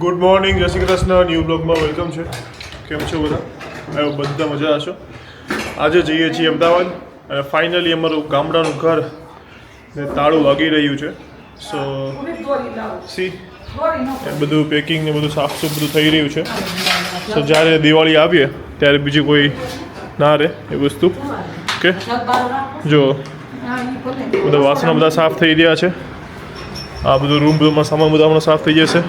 Good morning જય Shri Krishna new બ્લોગમાં welcome છે. કેમ છો બધા? આવ્યો બધા મજા હશો. આજે જઈએ છીએ અમદાવાદ. અને ફાઇનલી અમારું ગામડાનું ઘર ને તાળું વાગી રહ્યું છે. સો સી એ બધું પેકિંગ ને બધું સાફ સુફ બધું થઈ રહ્યું છે. સો જ્યારે દિવાળી આવીએ ત્યારે બીજી કોઈ ના રહે એ વસ્તુ. કે જો બધા વાસણો બધા સાફ થઈ રહ્યા છે. આ બધું રૂમ બધું સામાન બધા હમણાં સાફ થઈ જશે.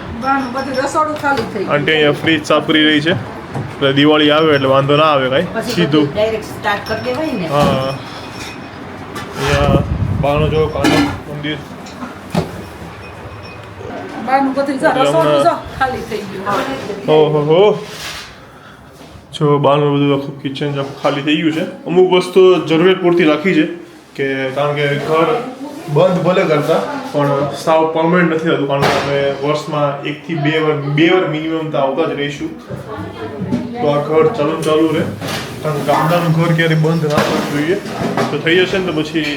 આંટી અહીંયા ફ્રીજ સાફ કરી રહી છે. એટલે દિવાળી આવે એટલે વાંધો ના આવે કાંઈ. સીધું. હા. અહીંયા બહારનો જો કાનો મંદિર. ઓહો હો જો બહારનું બધું આખું કિચન ખાલી થઈ ગયું છે. અમુક વસ્તુ જરૂરિયાત પૂરતી રાખી છે કે કારણ કે ઘર બંધ ભલે કરતા પણ સાવ પરમેનન્ટ નથી થતું, કારણ કે અમે વર્ષમાં એકથી બે વાર બે વાર મિનિમમ તો આવતા જ રહીશું. તો આ ઘર ચાલુ ચાલુ રહે. કારણ કે ગામડાનું ઘર ક્યારે બંધ ના થવું જોઈએ. તો થઈ જશે ને તો પછી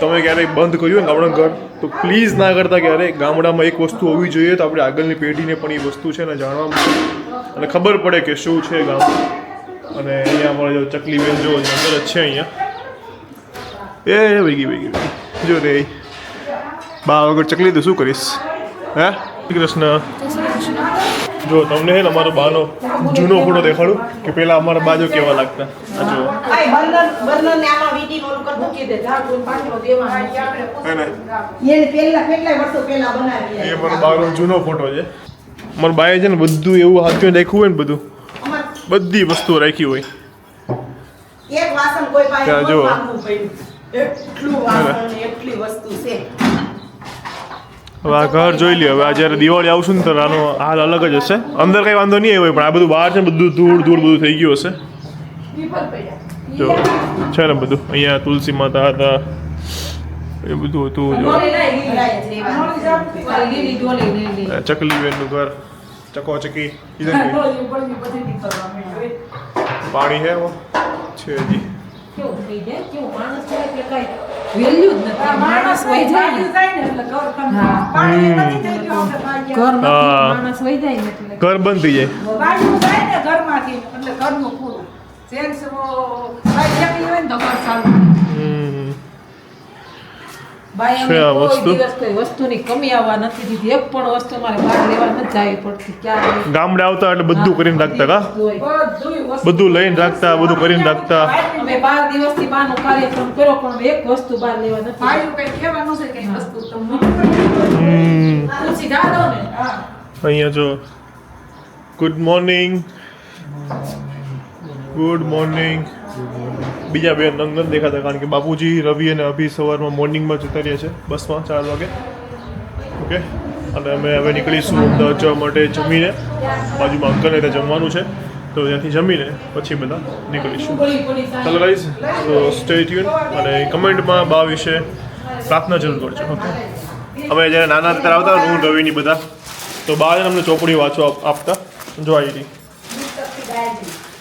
તમે ક્યારેય બંધ કર્યું ને ગામડાનું ઘર, તો પ્લીઝ ના કરતા ક્યારેય. ગામડામાં એક વસ્તુ હોવી જોઈએ તો આપણે આગળની પેઢીને પણ એ વસ્તુ છે ને જાણવા મળે. અને ખબર પડે કે શું છે ગામ અને અહીંયા મળે ચકલી બેન જો અંદર જ છે અહીંયા. એ વેગી વેગી વેગી જો રે. બા વગર ચકલી તો શું કરીશ? હે? શ્રી કૃષ્ણ. જો તમને હે ને અમારો બાનો જૂનો ફોટો દેખાડું કે પેલા અમારા બાજો કેવા લાગતા. આ જો એ મારો બાનો જૂનો ફોટો છે. મારા બાએ છે ને બધું એવું હાથમાં રાખ્યું હોય ને બધું. બધી વસ્તુઓ રાખી હોય. એક વાસણ કોઈ પાસે ત્યાં પડ્યું. એટલું વાસણ ને એટલી વસ્તુ છે. હવે આ ઘર જોઈ લ્યો. હવે આ જ્યારે દિવાળી આવશું ને તો આનો હાલ અલગ જ હશે. અંદર કઈ વાંધો નહીં હોય પણ આ બધું બહાર છે ને બધું ધૂળ ધૂળ બધું થઈ ગયું હશે. જો છે ને બધું. અહીંયા તુલસી માતા હતા. એ બધું હતું જો. ભરાય જ રહેવાનું. મોડી જામ લીલી. ડોલી લીલી આ ચકલી બેનનું ઘર ચકો ચકી. પાણી હે? છે હજી. કેવું થઈ જાય? કેવું? માણસ છે એટલે કઈ વેલ્યુ જ નથી. માણસ વહી જાય ને. જાય ને એટલે ઘર માણસ વહી જાય ને એટલે બંધ થઈ જાય. બાયું જાય ને ઘરમાંથી એટલે ઘરનું પૂરું. જેન્ટ્સ બાઈ હોય ને તો ઘર ચાલુ છે અમે આ કોઈ વસ્તુ? દિવસ કોઈ વસ્તુની કમી આવવા નથી દીધી. એક પણ વસ્તુ મારે બહાર લેવા નથી જવી પડતી. ક્યારે ગામડે આવતા એટલે બધું કરીને રાખતા કા? બધું લઈને રાખતા બધું કરીને રાખતા. અમે બાર દિવસથી બાનો કાર્યક્રમ કર્યો પણ એક વસ્તુ બહાર લેવા નથી ભાઈ કઈ કહેવાનું છે કે વસ્તુ તમને હમ. જાડો ને? અહીંયા જો ગુડ મોર્નિંગ ગુડ મોર્નિંગ બીજા બે નંગ દેખાતા કારણ કે બાપુજી, રવિ અને અભી સવારમાં મોર્નિંગમાં જતા રહ્યા છે બસમાં ચાર વાગે. ઓકે અને અમે હવે નીકળીશું અમદાવાદ જવા માટે જમીને. બાજુમાં અંકલને ત્યાં જમવાનું છે. તો ત્યાંથી જમીને પછી બધા નીકળીશું. ચાલો ગાઈઝ તો સ્ટે ટ્યુન અને કમેન્ટમાં બા વિશે પ્રાર્થના જરૂર કરજો. ઓકે અમે જ્યારે નાના ત્યારે આવતા, હું, રવિની બધા. તો બા અમને ચોપડી વાંચવા આપતા. જોઈ હતી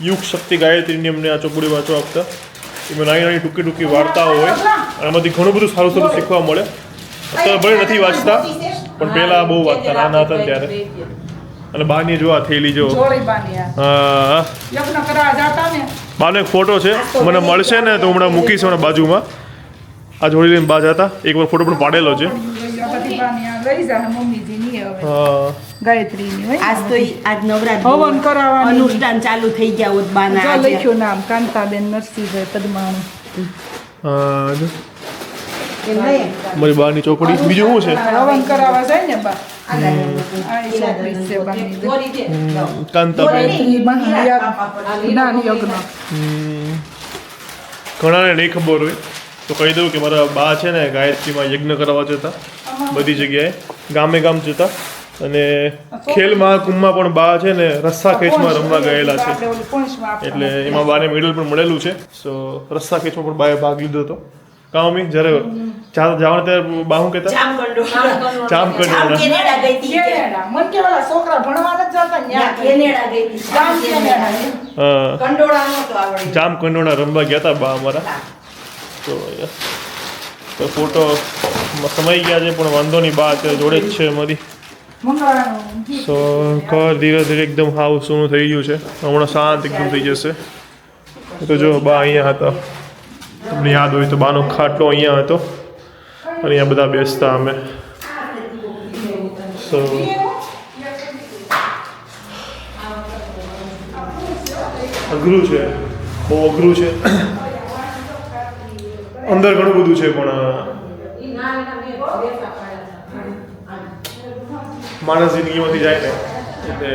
યુગ શક્તિ ગાયત્રીની અમને આ ચોપડી વાંચવા આપતા. એમાં નાની નાની ટૂંકી ટૂંકી વાર્તાઓ હોય. અને એમાંથી ઘણું બધું સારું સારું શીખવા મળે. અત્યારે ભલે નથી વાંચતા, પણ પહેલાં બહુ વાંચતા, નાના હતા ત્યારે. અને બાની જો આ થયેલી જો. હા ફોટો છે. મને મળશે ને તો હમણાં મૂકીશ હમણાં બાજુમાં. આ જોડી લઈને બા જતા. એક વાર ફોટો પણ પાડેલો છે. લઈ જા મમ્મીજી હવે. હા. હોય આજ તો આજ નવરાત્રી હવન કરાવવાની. અનુષ્ઠાન ચાલુ થઈ ગયા હોત બાના જો લખ્યું નામ કાંતાબેન નરસિંહભાઈ પદ્માણી. હા જો. એમ નહીં? મારી બાની ચોપડી. બીજું શું છે? હવન કરાવવા જાય ને બા. ઘણાને નહીં ખબર હોય. તો કહી દઉં કે મારા બા છે ને ગાયત્રીમાં યજ્ઞ કરાવવા જતા બધી જગ્યાએ. ગામે ગામ જતા. અને ખેલ મહાકુંભમાં પણ બા છે ને રસ્સા ખેંચમાં રમવા ગયેલા છે. એટલે એમાં બાને મેડલ પણ મળેલું છે. સો રસ્સા ખેંચમાં પણ બાએ ભાગ લીધો હતો. કામી જ્યારે જવાનું ત્યારે બા શું કહેતા. જામ જામ કેનેડા ગઈ કેનેડા. મન કે વાળા છોકરા ભણવા નથી જતા ને ત્યાં ત્યાં. કેનેડા ગઈ હતી. કેનેડા હા. કંડોળા. જામ કંડોળા રમવા ગયા હતા બા અમારા. તો તો ફોટો સમાઈ ગયા છે, પણ વાંધો નહીં, બા જોડે જ છે મારી. સો ઘર ધીરે ધીરે એકદમ હાવ સૂનું થઈ ગયું છે. હમણાં શાંત એકદમ થઈ જશે. તો જો, બા અહીંયા હતા. તમને યાદ હોય તો બાનો ખાટલો અહીંયા હતો. અને અહીંયા બધા બેસતા અમે. સો અઘરું છે. બહુ અઘરું છે. અંદર ઘણું બધું છે પણ માણસ જિંદગીમાંથી જાય ને, એટલે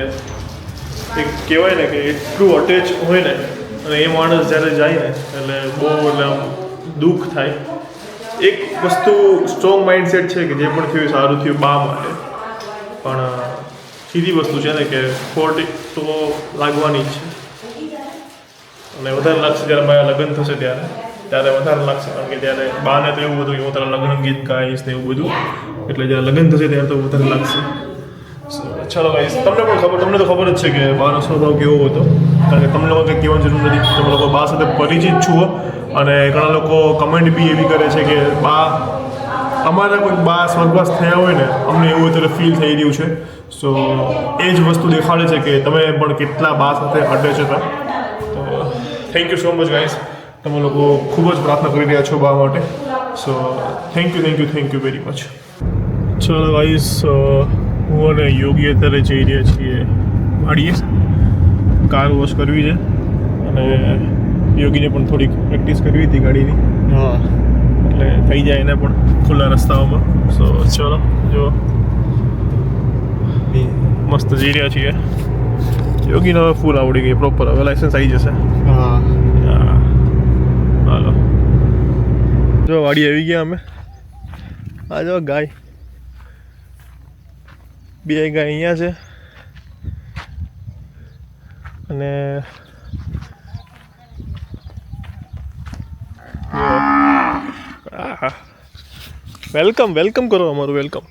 એક કહેવાય ને કે એટલું અટેચ હોય ને, અને એ માણસ જ્યારે જાય ને, એટલે બહુ એટલે આમ દુઃખ થાય. એક વસ્તુ સ્ટ્રોંગ માઇન્ડસેટ છે કે જે પણ થયું સારું થયું બા માટે. પણ સીધી વસ્તુ છે ને કે ખોટ તો લાગવાની જ છે. અને વધારે લાગશે જ્યારે મારા લગ્ન થશે ત્યારે. ત્યારે વધારે લાગશે, કારણ કે ત્યારે બાને તો એવું હતું કે હું તારા લગ્ન ગીત ગાઈશ ને એવું બધું. એટલે જ્યારે લગ્ન થશે ત્યારે તો વધારે લાગશે. ચલો ગાઈસ તમને પણ ખબર, તમને તો ખબર જ છે કે બાનો સ્વભાવ કેવો હતો. કારણ કે તમને લોકો કંઈ કહેવાની જરૂર નથી તમે લોકો બા સાથે પરિચિત છો. અને ઘણા લોકો કમેન્ટ બી એવી કરે છે કે, બા, અમારા કોઈ બા સ્વર્ગવાસ થયા હોય ને, અમને એવું અત્યારે ફીલ થઈ રહ્યું છે. સો એ જ વસ્તુ દેખાડે છે કે તમે પણ કેટલા બા સાથે અટે છો. તો thank you so much guys તમે લોકો ખૂબ જ પ્રાર્થના કરી રહ્યા છો બા માટે. So thank you thank you thank you very much ચલો ગાઈસ હું અને યોગી અત્યારે જઈ રહ્યા છીએ વાડીએ. કાર વોશ કરવી છે. અને યોગીને પણ થોડીક પ્રેક્ટિસ કરવી હતી ગાડીની. હા. એટલે થઈ જાય એને પણ ખુલ્લા રસ્તાઓમાં. સો ચલો જો. મસ્ત જઈ રહ્યા છીએ. યોગીને હવે ફૂલ આવડી ગઈ પ્રોપર હવે લાઇસન્સ આવી જશે. હા. હાલો. જો વાડી આવી ગયા અમે. આ જો ગાય. બે ગાય અહીંયા છે. અને વેલકમ વેલકમ કરો અમારું, વેલકમ.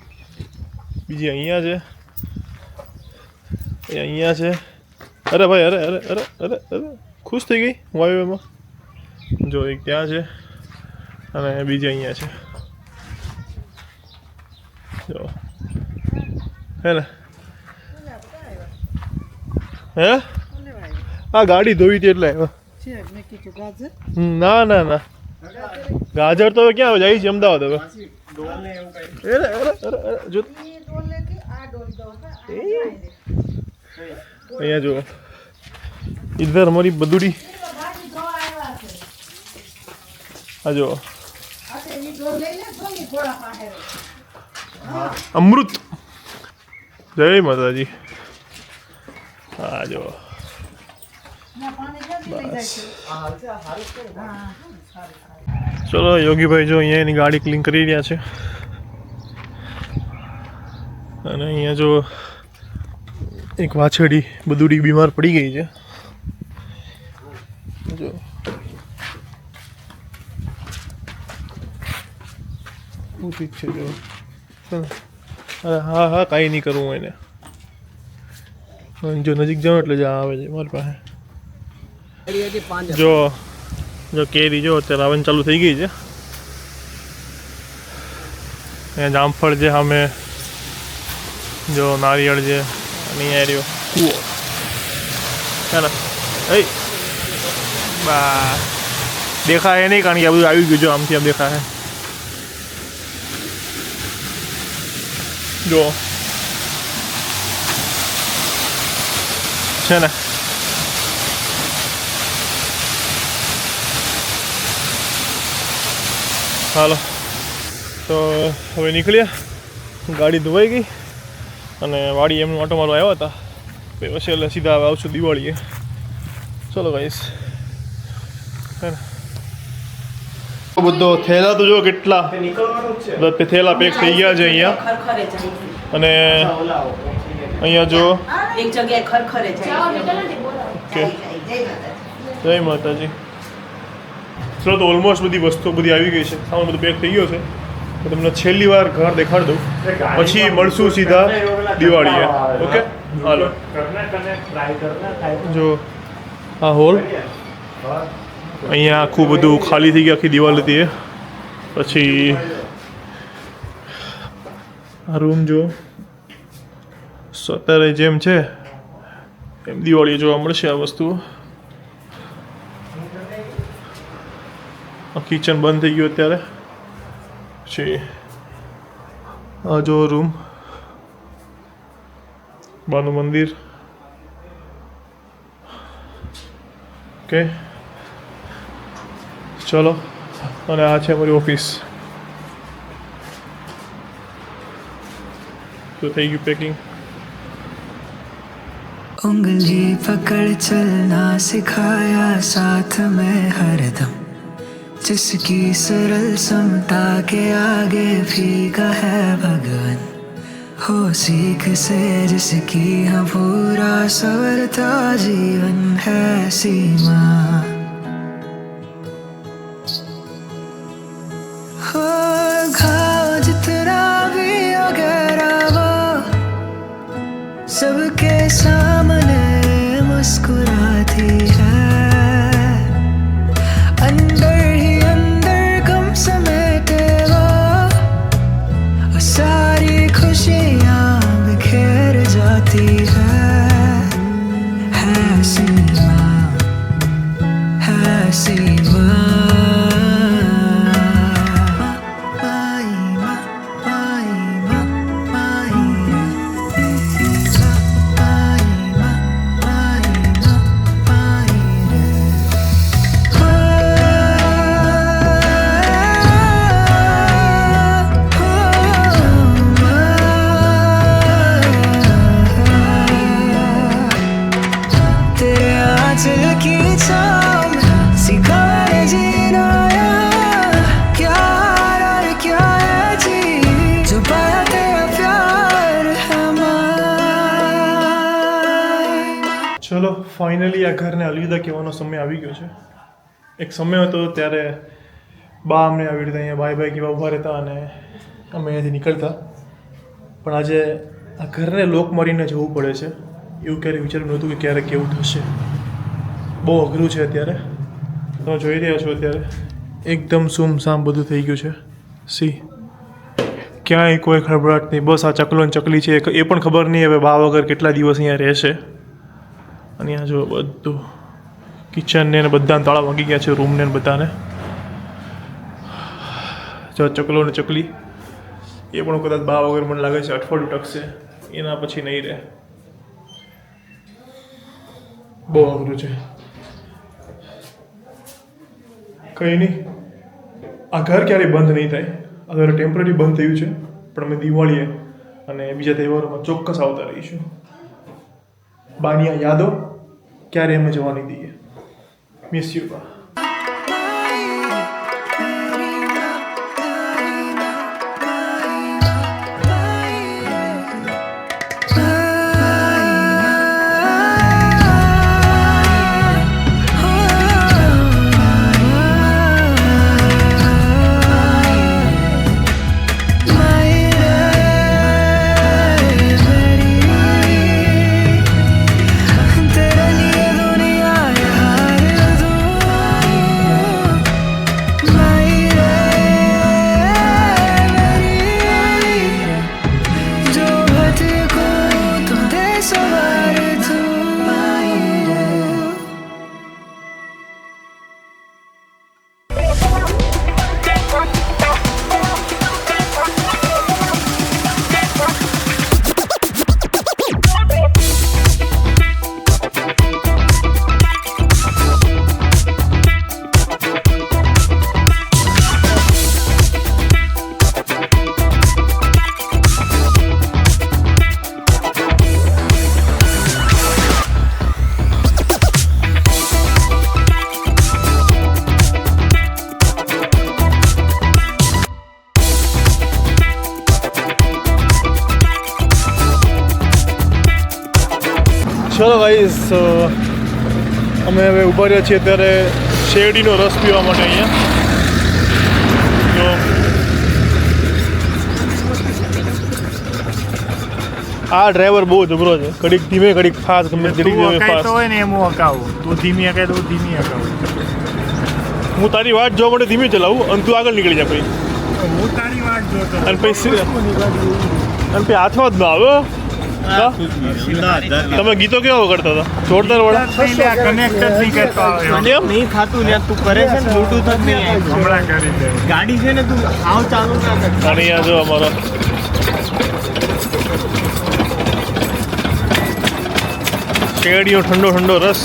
બીજી અહીંયા છે. એ અહીંયા છે. અરે ભાઈ, અરે અરે અરે અરે અરે, ખુશ થઈ ગઈ વાયુ એમાં. જો એક ત્યાં છે અને બીજી અહીંયા છે. જો. હે ને? હે? આ ગાડી ધોઈ હતી એટલે. ના ના ના. ગાજર તો ક્યાં જાય છે અમદાવાદ હવે. અહીંયા જો. ઇધર અમારી બદુડી. જો અમૃત. જય માતાજી. હા જો ચલો, યોગીભાઈ જો અહીંયા એની ગાડી ક્લીન કરી રહ્યા છે. અને અહીંયા જો એક વાછડી બદુડી બીમાર પડી ગઈ છે. જો હું ઠીક છે જો અરે હા હા, કાંઈ નહીં કરું હું એને જો નજીક જાઉં એટલે જ્યાં આવે છે મારી પાસે. જો જો કેરી જો, અત્યારે આવન ચાલુ થઈ ગઈ છે. અહીંયા જામફળ છે, સામે. જો નારિયેળ છે, અને અહીંયા રહ્યો કૂવો. ચાલો. એ બા. દેખાય નહીં કારણ કે આ બધું આવી ગયું જો આમથી આમ દેખાય. જો છે ને હાલો તો હવે નીકળ્યા ગાડી ધોવાઈ ગઈ અને વાડી એમનું ઓટો મારો આવ્યા હતા. પછી એટલે સીધા હવે આવશું દિવાળીએ. ચલો ગાઈસ બધો થેલા તો જો કેટલા? બધા થેલા પેક થઈ ગયા છે અહીંયા. અને અહીંયા જો. એક જગ્યાએ ખરખરે જાય જય માતાજી. ચલો તો ઓલમોસ્ટ બધી વસ્તુઓ બધી આવી ગઈ છે. સામાન બધું પેક થઈ ગયો છે. તો તમને છેલ્લી વાર ઘર દેખાડ દઉં. પછી મળશું સીધા દિવાળીએ ઓકે? હાલો. જો. આ હોલ અહીંયા આખું બધું ખાલી થઈ ગયું, આખી દિવાલ હતી પછી આ રૂમ જો અત્યારે જેમ છે, એમ દિવાળીએ જોવા મળશે આ વસ્તુઓ કિચન બંધ થઈ ગયું અત્યારે. પછી આ જો રૂમ બાનું મંદિર. ઓકે ચલો અને આ છે અમારી ઓફિસ તો થઈ ગયું પેકિંગ उंगली पकड़ चलना सिखाया साथ में हरदम जिसकी सरल समता के आगे फीका है भगवान हो सीख से जिसकी हाँ पूरा सवरता जीवन है सीमा सबके सामने मुस्कुराती ફાઇનલી આ ઘરને અલવિદા કહેવાનો સમય આવી ગયો છે. એક સમય હતો ત્યારે બા અમને આવી રીતે અહીંયા બાય બાય કેવા ઊભા રહેતા અને અમે અહીંયાથી નીકળતા. પણ આજે આ ઘરને લોક મારીને જવું પડે છે. એવું ક્યારેય વિચાર્યું નહોતું કે ક્યારે કેવું થશે. બહુ અઘરું છે અત્યારે. તમે જોઈ રહ્યા છો અત્યારે. એકદમ સુમસામ બધું થઈ ગયું છે. સી. ક્યાંય કોઈ ખળભળાટ નહીં. બસ આ ચકલો ચકલી છે. એ પણ ખબર નહીં હવે બા વગર કેટલા દિવસ અહીંયા રહેશે. અને આ જો બધું કિચનને ને બધાને તાળા વાગી ગયા છે રૂમને ને બધાને. જો ચકલો ને ચકલી, એ પણ કદાચ બા વગર મને લાગે છે અઠવાડિયું ટકશે એના પછી નહીં રહે. બહુ અઘરું છે. કંઈ નહીં. આ ઘર ક્યારેય બંધ નહીં થાય. ઘર ટેમ્પરરી બંધ થયું છે, પણ અમે દિવાળીએ અને બીજા તહેવારોમાં ચોક્કસ આવતા રહીશું. બાની આ યાદો. ક્યારે અમે જવા નહીં દઈએ મિસ યુ ઊભા છીએ ત્યારે શેરડીનો રસ પીવા માટે અહીંયા. જો આ ડ્રાઈવર બહુ જબરો છે. ઘડીક ધીમે ઘડીક ફાસ્ટ ગમે ધીમે તું ધીમે તો ફાસ્ટ. હોય ને એમ હું હકાવું તું ધીમી હકાય તો હું ધીમી હકાવું હું તારી વાટ જોવા માટે ધીમે ચલાવું અને તું આગળ નીકળી જા પછી હું તારી વાત જોતો અને પછી અને પછી હાથમાં જ ના આવે. હો. હા? તમે ગીતો કેવો કરતા હતા? જોરદાર વડા કનેક્ટ જ નહીં કરતો કેમ? નહીં થાતું ને તું કરે છે ને બ્લૂટૂથ જ નહીં હમણાં કરી દે. ગાડી છે ને તું આવ ચાલુ ના કર. અને અહીંયા જો અમારો કેડિયો ઠંડો ઠંડો રસ.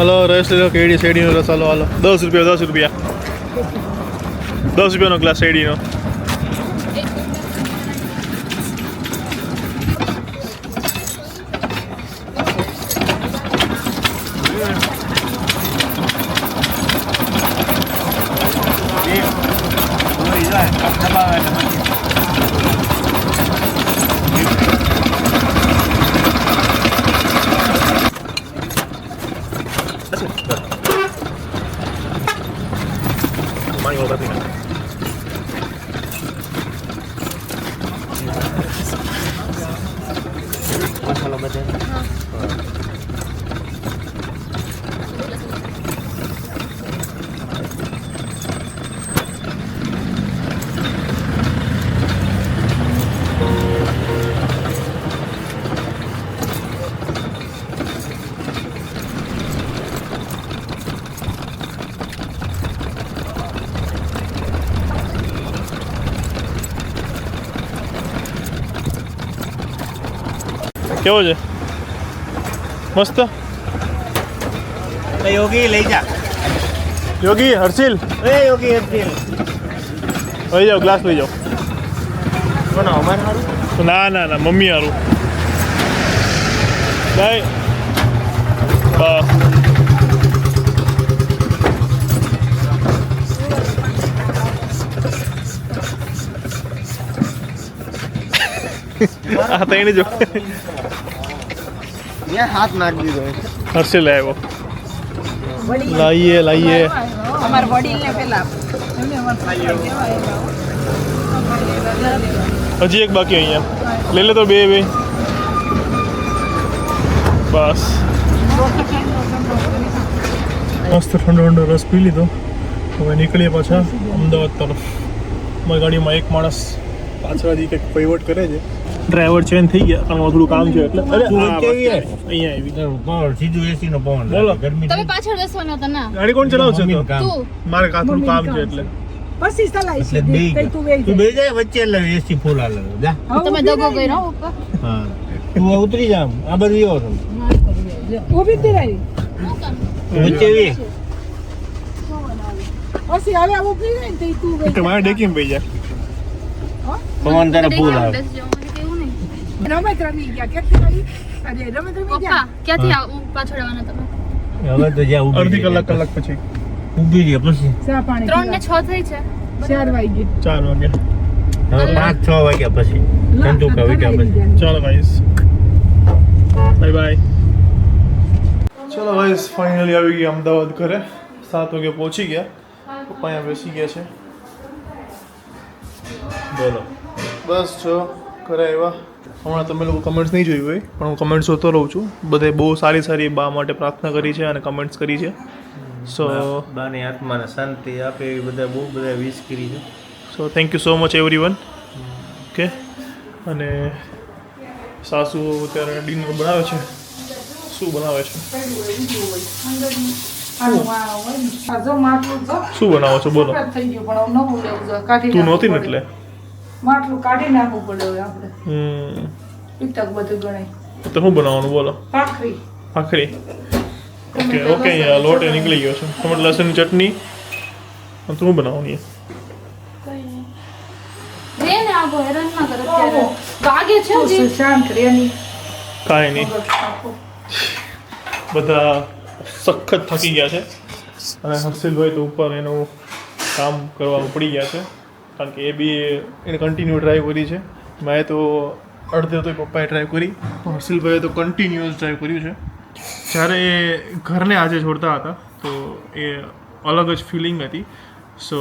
હલો, રસ લીધો કેડી શેરડીનો રસ, હાલો હાલો. દસ રૂપિયા દસ રૂપિયા. દસ રૂપિયાનો ગ્લાસ શેરડીનો પાણી વગર કેવો છે? મસ્ત? યોગી લઈ જા. યોગી હર્ષિલ? એ યોગી હર્ષિલ. લઈ જાઓ ગ્લાસ લઈ જાઓ. કોનો અમારે સારું ના ના ના મમ્મી હારું. નહીં હા તઈને જો ત્યાં હાથ નાખી દીધો હર્ષિલ આવ્યો. લાઈએ લાઈએ. અમાર વડીલને પેલા હજી એક બાકી અહીંયા. લઈ લે તો બે બે. બસ. મસ્ત ઠંડો ઠંડો રસ પી લીધો. હવે નીકળીએ પાછા અમદાવાદ તરફ. અમારી ગાડીમાં એક માણસ પાછળથી કંઈક વહીવટ કરે છે. ડ્રાઈવર ચેન્જ થઈ ગયા કારણ થોડું કામ છે એટલે. અરે તું કેવી અહીંયા આવી. સીધું એસી નો પવન બોલો. ગરમી તમે પાછળ બેસવાના હતા ના. ગાડી કોણ ચલાવશે તો? મારે કા થોડું કામ છે એટલે. પછી બે કઈ તું બે જાય વચ્ચે લે એસી ફૂલ આલે જા. તમે દગો કર્યો હો પપ્પા? હા. તું ઉતરી જા આ બધી ઓર છો. ઊભી જ રહી. વચ્ચે વી પછી હવે ઊભી રહી ને તો તું બે તમારે મારે ડેકીમ ભાઈ જાય પવન તારે ફૂલ આવે બેસજો મને કેવું નહીં રમત રમી ગયા કેટલી વાળી અરે રમત રમી ગયા ક્યાંથી આવું? પાછળ આવવાના તમે. હવે તો જ્યાં ઊભી અડધી કલાક કલાક પછી. ઊભી રહી પછી. ચા પાણી ત્રણ ને છ થઈ છે. ચાર વાગે ચાર વાગ્યા. હવે પછી. ચંદુકા ગયા પછી ચાલો ગાઈસ બાય બાય. ચલો ગાઈસ ફાઇનલી આવી ગયા અમદાવાદ ઘરે. સાત વાગે પહોંચી ગયા. પપ્પા અહીંયા બેસી ગયા છે. બોલો. બસ જો ઘરે આવ્યા. હમણાં તમે લોકો કમેન્ટ્સ નહીં જોયું હોય પણ હું કમેન્ટ્સ જોતો રહું છું. બધે બહુ સારી સારી બા માટે પ્રાર્થના કરી છે અને કમેન્ટ્સ કરી છે. સો બાની આત્માને શાંતિ આપે એવી બધા બહુ બધા વિશ કરી છે. So thank you so much everyone okay અને સાસુ અત્યારે ડિનર બનાવે છે. શું બનાવે છે? શું બનાવો છો? બોલો. તું નહોતી ને એટલે? માટલું કાઢી નાખવું પડે હવે આપણે. હમ. પીતક બધું ગણાય. તો શું બનાવવાનું બોલો? ભાખરી. આખરી ઓકે ઓકે અહીંયા લોટ એ નીકળી ગયો છે. ટમેટા લસણની ચટણી? અને તું શું બનાવવાની કાંઈ નહીં. બધા સખત થકી ગયા છે. અને હર્ષિલભાઈ તો ઉપર એનું કામ કરવા ઉપડી ગયા છે. કારણ કે એ બી એને કન્ટિન્યુ ડ્રાઈવ કરી છે. મેં તો અડધે તો પપ્પાએ ડ્રાઈવ કરી. હર્ષિલભાઈએ તો કન્ટિન્યુઅસ ડ્રાઈવ કર્યું છે. જ્યારે એ ઘરને આજે છોડતા હતા, તો એ અલગ જ ફિલિંગ હતી. સો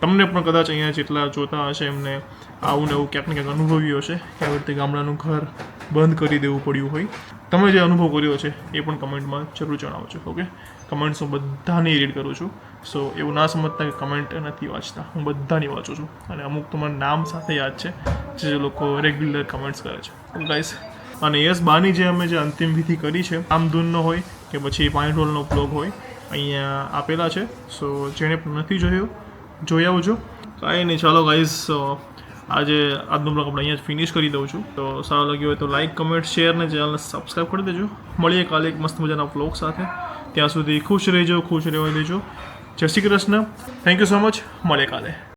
તમને પણ કદાચ અહીંયા જેટલા જોતા હશે એમને આવું ને એવું ક્યાંક ને ક્યાંક અનુભવ્યું હશે. કે આવી રીતે ગામડાનું ઘર બંધ કરી દેવું પડ્યું હોય. તમે જે અનુભવ કર્યો છે એ પણ કમેન્ટમાં જરૂર જણાવજો, ઓકે? કમેન્ટ્સ હું બધાની રીડ કરું છું. સો એવું ના સમજતા કે કમેન્ટ નથી વાંચતા. હું બધાની વાંચું છું. અને અમુક તો મને નામ સાથે યાદ છે જે લોકો રેગ્યુલર કમેન્ટ્સ કરે છે. ગાઈસ અને યસ બાની જે અમે જે અંતિમ વિધિ કરી છે આમધૂનનો હોય કે પછી પાણીઢોલનો બ્લોગ હોય, અહીંયા આપેલા છે. સો જેણે પણ નથી જોયો, જોઈ આવજો. કાંઈ નહીં, ચાલો ગાઈઝ આજે આજનો બ્લોગ આપણે અહીંયા જ ફિનિશ કરી દઉં છું. તો સારો લાગ્યું હોય તો લાઇક કમેન્ટ શેર ને ચેનલને સબસ્ક્રાઈબ કરી દેજો. મળીએ કાલે એક મસ્ત મજાના બ્લોગ સાથે. ત્યાં સુધી ખુશ રહેજો, ખુશ રહેવા દેજો. જય Shri Krishna. Thank you so much મળીએ કાલે.